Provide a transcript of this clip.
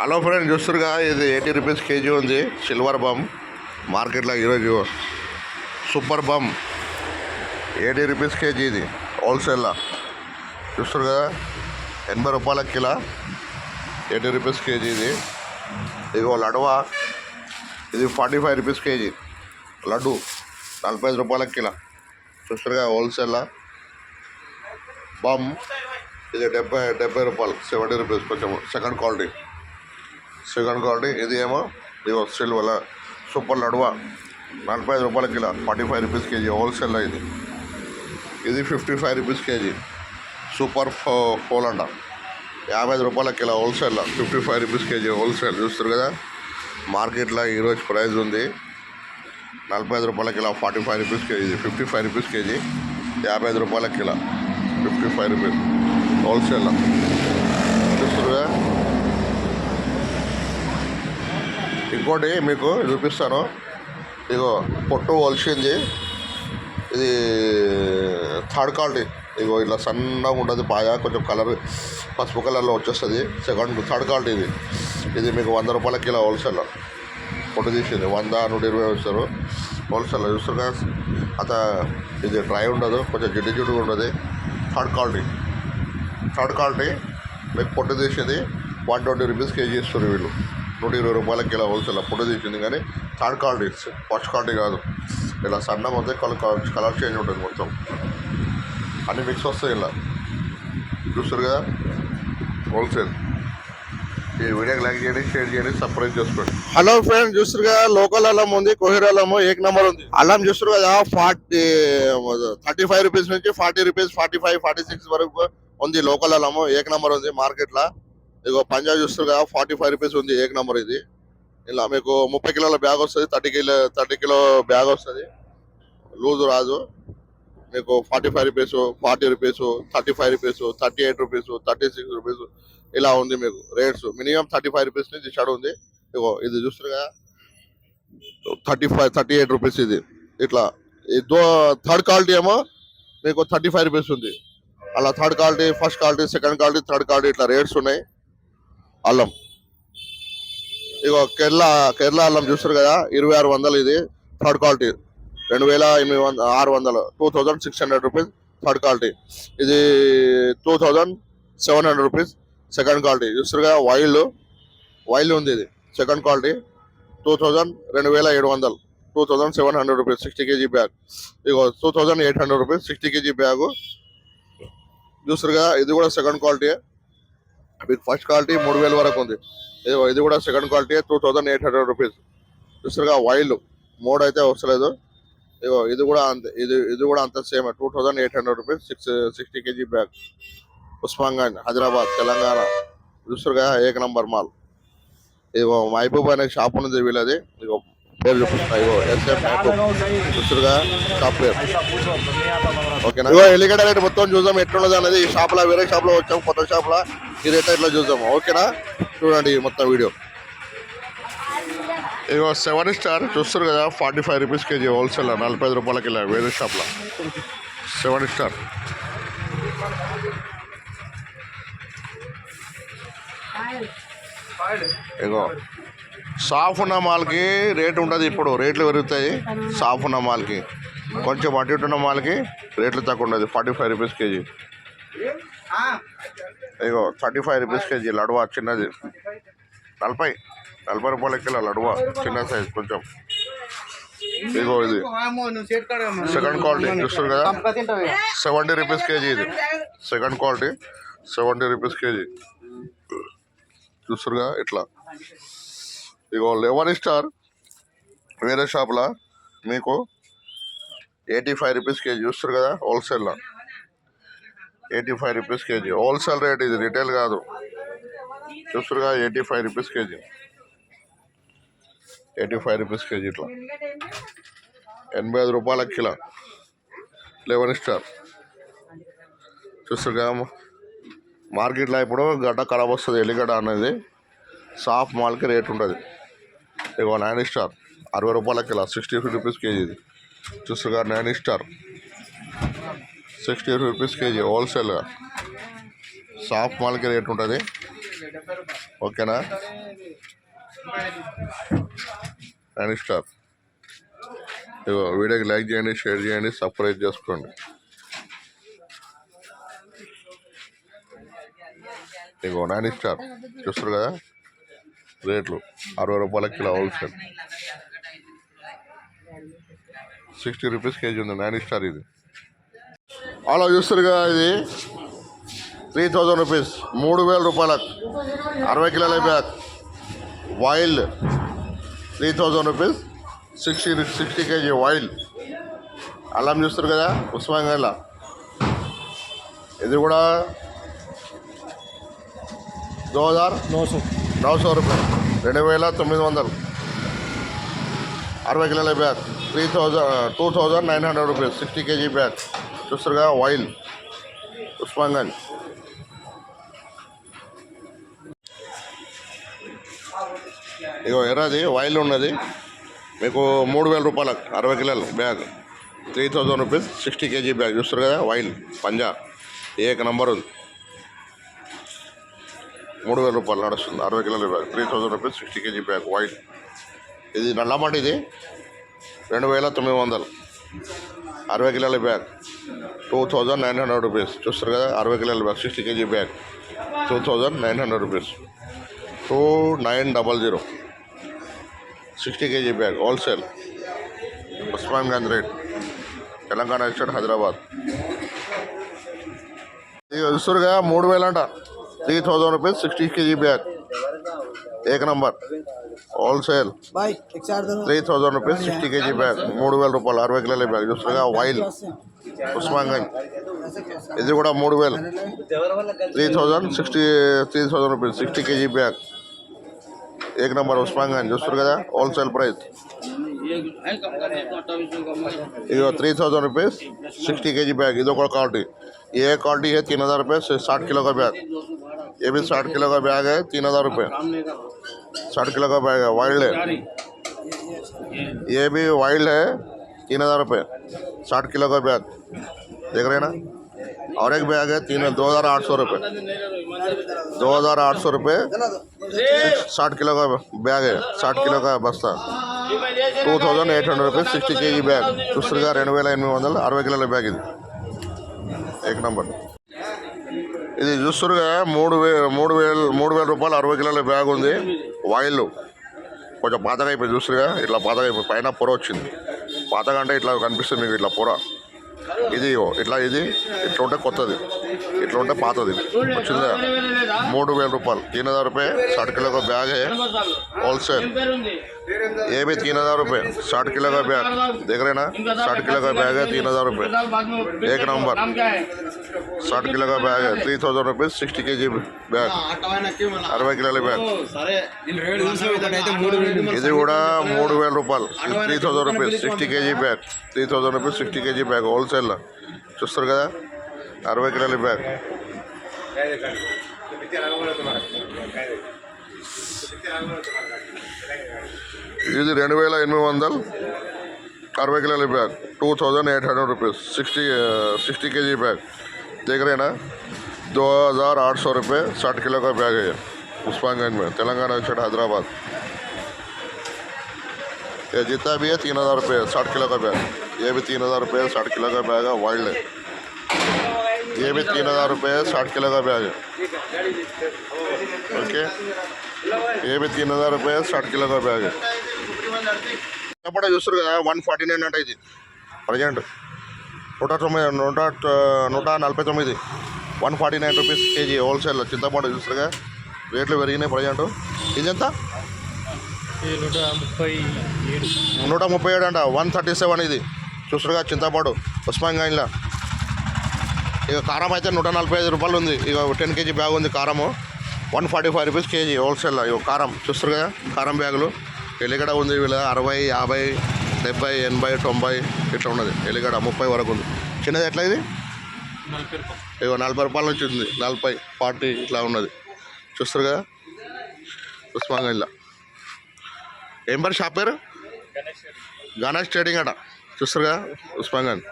Hello friend చూస్తురుగా ఇది eighty rupees KG ఉంది. సిల్వర్ బమ్ మార్కెట్లో ఈరోజు సూపర్ బమ్ ఎయిటీ రూపీస్ కేజీ ఇది. హోల్సేల్లో చూస్తారు కదా ఎనభై రూపాయల కిలో. ఎయిటీ రూపీస్ కేజీ ఇది. ఇదిగో లడ్వా. ఇది forty five rupees kg laddu. నలభై ఐదు రూపాయల కిలో. చూస్తారుగా హోల్సేల్లో బమ్ ఇది డెబ్బై డెబ్బై రూపాయలు. సెవెంటీ రూపీస్ కొంచెం సెకండ్ క్వాలిటీ సెకండ్ క్వాలిటీ ఇది ఏమో ఇదిగో వల్ల సూపర్ లడ్వా నలభై ఐదు రూపాయల kilo forty five rupees KG హోల్సేల్లో ఇది. ఇది fifty five rupees kg. Super ఫో పోలండ యాభై ఐదు రూపాయల కిలో హోల్సేల్లో fifty five rupees kg wholesale చూస్తారు కదా? మార్కెట్లో ఈరోజు ప్రైస్ ఉంది. నలభై ఐదు రూపాయల kilo forty five rupees kg fifty five rupees kg. యాభై ఐదు రూపాయల కిలో ఫిఫ్టీ ఫైవ్ రూపీస్ హోల్సేల్లో చూస్తురుగా ఇంకోటి మీకు చూపిస్తాను. ఇగో పొట్టు వలిసింది. ఇది థర్డ్ క్వాలిటీ. ఇగో ఇట్లా సన్నగా ఉంటుంది బాగా కొంచెం కలర్ పసుపు కలర్లో వచ్చేస్తుంది. సెకండ్ థర్డ్ క్వాలిటీ ఇది. ఇది మీకు వంద రూపాయల కిలో హోల్సేల్లో. పొట్టు తీసింది. వంద నూట ఇరవై వస్తారు. హోల్సేల్లో చూస్తున్నా అత ఇది డ్రై ఉండదు కొంచెం జిడ్డు జిడ్డుగా ఉండదు. Third quality. Third quality. మీకు పొట్టు తీసింది. వన్ ట్వంటీ రూపీస్ కేజీ ఇస్తారు వీళ్ళు. నూట ఇరవై రూపాయలకి ఇలా హోల్సేల్ ఫోటో తీసింది కానీ థర్డ్ క్వాలిటీ ఫస్ట్ క్వాలిటీ కాదు. ఇలా సన్న వస్తే కలర్ కలర్ చేంజ్ ఉంటుంది మొత్తం. అన్ని మిక్స్ వస్తాయి ఇలా. చూస్తారు కదా? హోల్సేల్. ఈ వీడియోకి లైక్ చేయండి షేర్ చేయండి సబ్స్క్రైబ్ చేసుకోండి. హలో ఫ్రెండ్ చూస్తారు కదా? లోకల్ అల్లం ఉంది కోహిర్ అల్లము ఏక్ నెంబర్ ఉంది. అల్లం చూస్తారు కదా? ఫార్టీ థర్టీ ఫైవ్ రూపీస్ నుంచి forty rupees forty five forty six వరకు ఉంది లోకల్ అల్లము ఏక్ నెంబర్ ఉంది మార్కెట్లో. ఇదిగో పంజాబ్ చూస్తారు కదా ఫార్టీ ఫైవ్ రూపీస్ ఉంది ఏక్ నెంబర్ ఇది. ఇలా మీకు ముప్పై కిలోల బ్యాగ్ వస్తుంది thirty kilo thirty kilo bag వస్తుంది. లూజు రాదు మీకు forty five rupees forty rupees thirty five rupees thirty eight rupees thirty six rupees ఇలా ఉంది మీకు rates minimum thirty five rupees నుంచి స్టార్ట్ ఉంది. ఇగో ఇది చూస్తారు కదా. Thirty five thirty eight rupees ఇది. ఇట్లా. ఇదో థర్డ్ క్వాలిటీ ఏమో మీకు థర్టీ ఫైవ్ రూపీస్ ఉంది. అలా third quality first quality second quality third quality ఇట్లా రేట్స్ ఉన్నాయి. అల్లం. ఇగో కేరళ కేరళ అల్లం చూస్తారు కదా ఇరవై ఆరు వందలు ఇది థర్డ్ క్వాలిటీ రెండు వేల ఎనిమిది వంద ఆరు వందలు. Two thousand six hundred rupees third quality ఇది two thousand seven hundred rupees second quality చూస్తారు కదా వైల్డ్ వైల్డ్ ఉంది ఇది సెకండ్ క్వాలిటీ టూ థౌజండ్ రెండు వేల ఏడు వందలు. Two thousand seven hundred rupees sixty kg bag ఇగో two thousand eight hundred rupees sixty kg bag కదా ఇది కూడా సెకండ్ క్వాలిటీ మీకు ఫస్ట్ క్వాలిటీ మూడు వేల వరకు ఉంది. ఇదిగో ఇది కూడా second quality two thousand eight hundred rupees. చూసారుగా వైల్డ్. మోడ్ అయితే వస్తలేదు. ఇగో ఇది కూడా అంతే. ఇది ఇది కూడా అంత same. Two thousand eight hundred rupees six sixty kg bag. Osmangunj Hyderabad Telangana. చూసారుగా ఏక నంబర్ మాల్. ఇగో మహబూబ్ అనే షాప్ ఉంది వీళ్ళది. ఇగో పేరు ఇగో షాప్ పేరు. ఓకేనా? ఇగో ఎల్లిగడ్డ రేట్ మొత్తం చూద్దాం. ఎట్లున్నది అనేది ఈ షాప్లో వేరే షాప్లో వచ్చాం. కొత్త షాప్లో. ఈ రేట్ ఇట్లా చూద్దాం. ఓకేనా? చూడండి మొత్తం వీడియో. ఇగో సెవెన్ స్టార్ చూస్తారు కదా forty five rupees kg wholesale నలభై ఐదు రూపాయలకి వెళ్ళా వేరే షాప్లో సెవెన్ స్టార్. ఇగో సాఫ్ మాల్కి రేటు ఉండదు ఇప్పుడు. రేట్లు పెరుగుతాయి సాఫ్ ఉన్న మాల్కి కొంచెం అటు ఇటు ఉన్న మాల్కి రేట్లు తక్కువ ఉండదు. Forty five rupees kg. ఇగో థర్టీ ఫైవ్ రూపీస్ కేజీ లడ్వా చిన్నది. నలభై నలభై రూపాయల కిలో లడ్వా చిన్న సైజ్ కొంచెం. ఇగో ఇది. సెకండ్ క్వాలిటీ చూస్తారు కదా? సెవెంటీ రూపీస్ కేజీ ఇది. Second quality seventy rupees kg. చూస్తారుగా ఇట్లా. ఇగో లెవెన్ స్టార్ వేరే షాప్లో మీకు ఎయిటీ ఫైవ్ రూపీస్ కేజీ చూస్తారు కదా హోల్సేల్లో eighty five rupees kg. Wholesale rate ఇది రిటైల్ కాదు. చూస్తారుగా eighty five rupees kg. Eighty five rupees kg ఇట్లా. ఎనభై ఐదు రూపాయల కిలో. Eleven star. చూస్తారుగా మార్కెట్లో ఇప్పుడు గడ్డ ఖరాబ్ వస్తుంది ఎల్లిగడ్డ అనేది. సాఫ్ మాల్కి రేట్ ఉంటుంది. ఇగో నైన్ స్టార్. అరవై రూపాయల kilo sixty five rupees KG ఇది. చూస్తుగా nine star. Sixty rupees kg హోల్సేల్గా సాఫ్ మాల్కి రేట్ ఉంటుంది. ఓకేనా? Nine star. ఇగో వీడియోకి లైక్ చేయండి షేర్ చేయండి సబ్స్క్రైబ్ చేసుకోండి. ఇగో నైన్ స్టార్. చూస్తారు కదా? రేట్లు. అరవై రూపాయల kilo wholesale. Sixty rupees KG ఉంది నైన్ స్టార్ ఇది. అలా చూస్తారు కదా ఇది. త్రీ థౌజండ్ రూపీస్ మూడు వేల రూపాయలకు అరవై కిలోల bag. Wild three thousand rupees sixty sixty kg wild అల్లం చూస్తారు కదా ఉస్మానియాలో ఇది కూడా దో హజార్ నో సో నవసో రూపాయలు రెండు వేల తొమ్మిది వందలు. అరవై కిలోల bag. Three thousand two thousand nine hundred rupees. Sixty kg bag. చూస్తారుగా వైల్. ఉస్మాన్గంజ్ ఇగో ఎర్రది వైల్ ఉన్నది. మీకు మూడు వేల రూపాయలకు అరవై కిలోలు bag. Three thousand rupees sixty kg bag. చూస్తారు కదా వైల్ పంజా. ఏక నంబర్ ఉంది మూడు వేల రూపాయలు నడుస్తుంది. అరవై కిలోల bag three thousand rupees sixty kg bag white ఇది నల్లమాట ఇది? రెండు వేల తొమ్మిది వందలు. అరవై కిలోల bag. Two thousand nine hundred rupees. చూస్తారు కదా అరవై కిలోల bag sixty kg bag. Two thousand nine hundred rupees. Two nine double zero. Sixty kg bag wholesale Osmangunj rate Telangana state Hyderabad. ఇది చూస్తురుగా మూడు వేలంట three thousand rupees sixty KG bag ఏక number wholesale bye एक चार दिन three thousand rupees sixty KG bag మూడు వేల రూపాయలు అరవై కిలోల బ్యాగ్ చూస్తున్నా వైల్ ఉస్మాన్గంజ్ ఇది కూడా మూడు వేలు three thousand sixty three thousand rupees sixty KG bag ఏక నంబర్ ఉస్మాన్గంజ్ చూస్తారు కదా హోల్సేల్ ప్రైస్ ఇది three thousand rupees sixty K G bag ये दो क्वालिटी ये एक क्वालिटी है तीन हज़ार रुपये साठ किलो का बैग ये भी साठ किलो का बैग है तीन हज़ार रुपये साठ किलो का बैग है वाइल्ड है ये भी वाइल्ड है तीन हज़ार रुपये साठ किलो का बैग देख रहे हैं ना और एक बैग है तीन दो हज़ार आठ सौ रुपये दो हज़ार आठ सौ रुपये साठ किलो का बैग है साठ किलो का बस्ता two thousand eight hundred rupees sixty KG bag చూస్తుగా రెండు వేల ఎనిమిది వందలు అరవై కిలోల బ్యాగ్ ఇది ఏక నంబర్ ఇది చూస్తురుగా మూడు వే మూడు వేలు మూడు వేల రూపాయలు అరవై కిలోల బ్యాగ్ ఉంది. వాయిల్ కొంచెం పాతగా అయిపోయింది చూస్తురుగా ఇట్లా పాతగా అయిపోయి పైన పొర వచ్చింది. పాతగా అంటే ఇట్లా కనిపిస్తుంది మీకు ఇట్లా పొర. ఇది ఇట్లా ఇది ఇట్లా ఉంటే కొత్తది. ఇట్లా ఉంటే పాతది. వచ్చిందా? మూడు వేల రూపాయలు. తీన్ హజార్ రూపాయ సటుకులకు బ్యాగే. హోల్సేల్ ये भी तीन हज़ार रुपये साठ किलो का बैग देख रहे ना साठ किलो का बैग है तीन हज़ार रुपये एक नंबर साठ किलो का बैग है थ्री थाउजेंड रुपीज़ सिक्सटी के जी बैग అరవై కిలోల బ్యాగ్ సరే నేను రేటు చూసిన ఒకటైతే మూడు వేలు ఇది కూడా మూడు వేల రూపాయలు three thousand rupees sixty KG bag three thousand rupees sixty KG bag wholesale చూస్తారు కదా అరవై కిలోల బ్యాగ్ ఇది రెండు వేల ఎనిమిది వందలు అరవై కిలోల bag two thousand eight hundred rupees sixty sixty K G bag देख रहे हैं ना दो हज़ार आठ सौ रुपये साठ किलो का बैग है ये उस्मानगंज में तेलंगाना स्टेट हैदराबाद ये जितना भी है तीन हज़ार रुपये साठ किलो का बैग ये भी तीन हज़ार रुपये साठ किलो का बैग है वाइल्ड है ये भी तीन हज़ार रुपये साठ किलो का बैग है ओके ये भी तीन हज़ार रुपये साठ किलो का बैग है చిన్నపడ చూస్తారు కదా వన్ ఫార్టీ నైన్ అంటే ఇది ప్రజెంట్ నూట తొమ్మిది నూట ట- నూట నలభై తొమ్మిది one forty nine rupees KG wholesale చింతపండు చూస్తారుగా రేట్లు పెరిగినాయి ప్రజెంట్ ఇది ఎంత నూట ముప్పై ఏడు నూట ముప్పై ఏడు అంట వన్ థర్టీ సెవెన్ ఇది చూస్తారుగా చింతపాడు ఉస్మాన్గంజ్లో ఇక కారం అయితే నూట నలభై ఐదు రూపాయలు ఉంది. ఇక టెన్ కేజీ బ్యాగ్ ఉంది కారము. One forty five rupees kg wholesale ఇక కారం. చూస్తారు కదా కారం బ్యాగులు. ఎల్లిగడ్డ ఉంది వీళ్ళ అరవై యాభై డెబ్బై ఎనభై తొంభై ఇట్లా ఉన్నది. ఎల్లిగడ్డ ముప్పై వరకు ఉంది. చిన్నది ఎట్లా ఇది? ఇగో నలభై రూపాయల నుంచి ఉంది. నలభై ఫార్టీ ఇట్లా ఉన్నది. చూస్తారు కదా ఉస్మాన్గంజ్లో ఏం పేరు? షాప్ పేరు? గణేష్ ట్రేడింగ్ అట. చూస్తారు కదా ఉస్మాన్గంజ్